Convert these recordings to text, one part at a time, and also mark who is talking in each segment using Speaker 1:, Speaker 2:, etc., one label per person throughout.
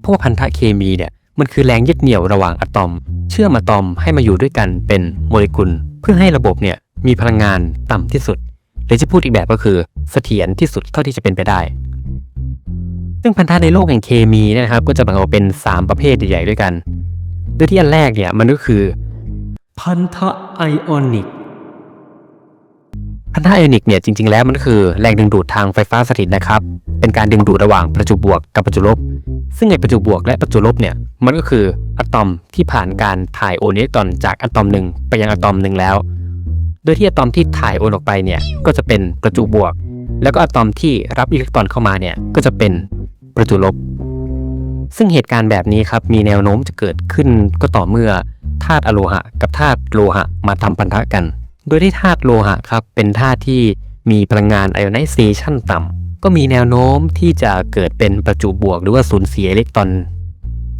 Speaker 1: เพราะว่าพันธะเคมีเนี่ยมันคือแรงยึดเหนี่ยวระหว่างอะตอม เชื่อมอะตอมให้มาอยู่ด้วยกันเป็นโมเลกุล เพื่อให้ระบบเนี่ยมีพลังงานต่ำที่สุด หรือจะพูดอีกแบบก็คือเสถียรที่สุดเท่าที่จะเป็นไปได้ ซึ่งพันธะในโลกแห่งเคมีเนี่ยนะครับ ก็จะแบ่งออกเป็น 3 ประเภทใหญ่ๆด้วยกันโดยที่อันแรกเนี่ยมันก็คือ พันธะไอออนิกพันธะไอออนิกเนี่ยจริงๆแล้วมันก็คือแรงดึงดูดทางไฟฟ้าสถิตนะครับ เป็นการดึงดูดระหว่างประจุบวกกับประจุลบ ซึ่งไอประจุบวกและประจุลบเนี่ยมันก็คืออะตอมที่ผ่านการถ่ายโอนอิเล็กตรอนจากอะตอมหนึ่งไปยังอะตอมหนึ่งแล้ว โดยที่อะตอมที่ถ่ายโอนออกไปเนี่ยก็จะเป็นประจุบวก แล้วก็อะตอมที่รับอิเล็กตรอนเข้ามาเนี่ยก็จะเป็นประจุลบ ซึ่งเหตุการณ์แบบนี้ครับมีแนวโน้มจะเกิดขึ้นก็ต่อเมื่อธาตุอโลหะ กับธาตุโลหะมาทำพันธะกัน โดยที่ธาตุโลหะครับเป็นธาตุที่มีพลังงานไอออนไนเซชันต่ำ ก็มีแนวโน้มที่จะเกิดเป็นประจุบวก หรือว่าสูญเสียอิเล็กตรอน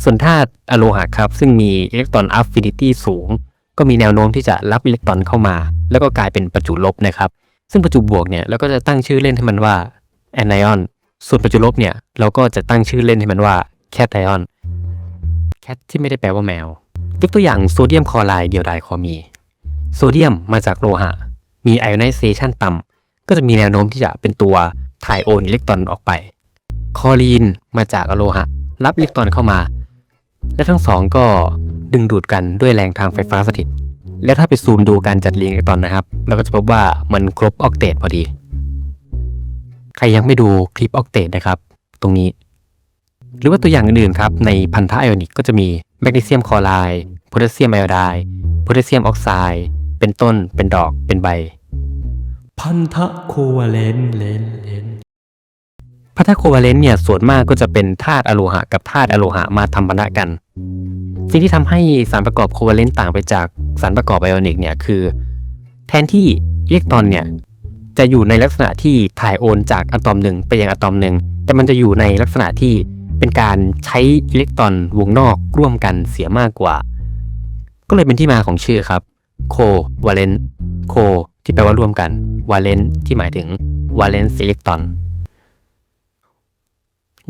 Speaker 1: ส่วนธาตุอโลหะครับ ซึ่งมีอิเล็กตรอนอัฟฟินิตี้สูง ก็มีแนวโน้มที่จะรับอิเล็กตรอนเข้ามา แล้วก็กลายเป็นประจุลบนะครับ ซึ่งประจุบวกเนี่ยเราก็จะตั้งชื่อเล่นให้มันว่าแอนไอออน ส่วนประจุลบเนี่ยเราก็จะตั้งชื่อเล่นให้มันว่าแคทไอออนแคทที่ไม่ได้แปลว่าแมวยกตัวอย่างโซเดียมคลอไรด์เดียวดายคอมี โซเดียมมาจากโลหะ มีไอออนไนเซชันต่ำก็จะมีแนวโน้มที่จะเป็นตัว ถ่ายโอนอิเล็กตรอนออกไปคลอรีนมาจากอะโลหะ รับอิเล็กตรอนเข้ามา และทั้งสองก็ดึงดูดกันด้วยแรงทางไฟฟ้าสถิต แล้วถ้าไปซูมดูการจัดเรียงอิเล็กตรอนนะครับ เราก็จะพบว่ามันครบออกเตตพอดี ใครยังไม่ดูคลิปออกเตตนะครับ ตรงนี้ หรือว่าตัวอย่างอื่นๆครับในพันธะไอออนิกก็จะมีแมกนีเซียมคลอไรด์โพแทสเซียมไอโอไดด์โพแทสเซียมออกไซด์เป็นต้นเป็นดอกเป็นใบ
Speaker 2: พันธะโควาเลนเลนเลน
Speaker 1: พันธะโควาเลนต์เนี่ยส่วนมากก็จะเป็นธาตุอะโลหะกับธาตุอะโลหะมาทำพันธะกัน สิ่งที่ทำให้สารประกอบโควาเลนต์ต่างไปจากสารประกอบไอออนิกเนี่ยคือ แทนที่อิเล็กตรอนเนี่ยจะอยู่ในลักษณะที่ถ่ายโอนจากอะตอมหนึ่งไปยังอะตอมหนึ่งแต่มันจะอยู่ในลักษณะที่เป็นการใช้อิเล็กตรอนวงนอกร่วมกันเสียมากกว่า ก็เลยเป็นที่มาของชื่อครับโควาเลนต์โคที่แปลว่าร่วมกันวาเลนต์ที่หมายถึงวาเลนซ์อิเล็กตรอน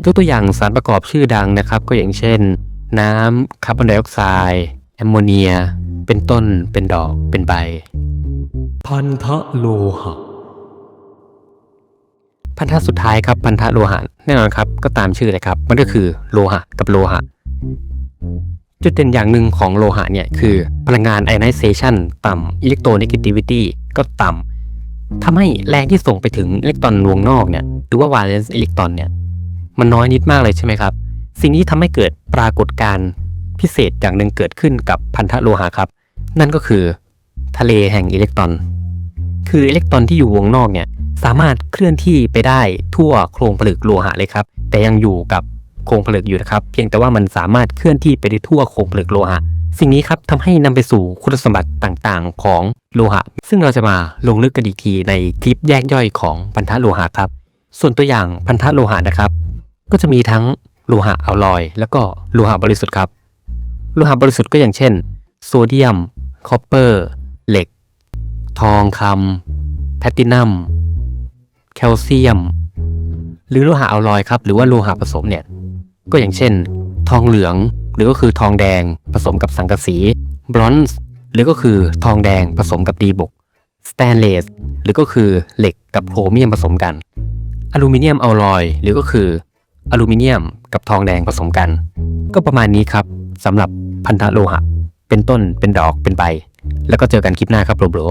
Speaker 1: ยกตัวอย่างสารประกอบชื่อดังนะครับ ก็อย่างเช่น น้ำคาร์บอนไดออกไซด์แอมโมเนีย เป็นต้นเป็นดอกเป็นใบ
Speaker 2: พันธะโลหะ
Speaker 1: พันธะสุดท้ายครับพันธะโลหะแน่นอนครับก็ตามชื่อเลยครับ มันก็คือโลหะกับโลหะ จุดเด่นอย่างหนึ่งของโลหะเนี่ยคือพลังงาน ionization ต่ำ electronegativity ก็ต่ำทำให้แรงที่ส่งไปถึงอิเล็กตรอนวงนอกเนี่ยหรือว่า valence อิเล็กตรอนเนี่ย มันน้อยนิดมากเลยใช่ไหมครับ สิ่งนี้ทำให้เกิดปรากฏการณ์พิเศษอย่างหนึ่งเกิดขึ้นกับพันธะโลหะครับ นั่นก็คือ ทะเลแห่งอิเล็กตรอน คืออิเล็กตรอนที่อยู่วงนอกเนี่ยสามารถเคลื่อนที่ไปได้ทั่วโครงผลึกโลหะเลยครับ แต่ยังอยู่กับโครงผลึกอยู่นะครับ เพียงแต่ว่ามันสามารถเคลื่อนที่ไปได้ทั่วโครงผลึกโลหะ สิ่งนี้ครับทำให้นำไปสู่คุณสมบัติต่างๆ ของโลหะ ซึ่งเราจะมาลงลึกกันอีกทีในคลิปแยกย่อยของพันธะโลหะครับ ส่วนตัวอย่างพันธะโลหะนะครับ ก็จะมีทั้งโลหะอัลลอย แล้วก็โลหะบริสุทธิ์ครับ โลหะบริสุทธิ์ก็อย่างเช่น โซเดียม คอปเปอร์ เหล็ก ทองคำแพลตินัม แคลเซียม หรือโลหะอัลลอยครับ หรือว่าโลหะผสมเนี่ย ก็อย่างเช่น ทองเหลือง หรือก็คือทองแดงผสมกับสังกะสี บรอนซ์ หรือก็คือทองแดงผสมกับดีบุกสแตนเลส หรือก็คือเหล็กกับโครเมียมผสมกัน อลูมิเนียมอัลลอย หรือก็คือ อลูมิเนียมกับทองแดงผสมกัน ก็ประมาณนี้ครับสำหรับพันธะโลหะ เป็นต้นเป็นดอกเป็นใบ แล้วก็เจอกันคลิปหน้าครับโบรโบร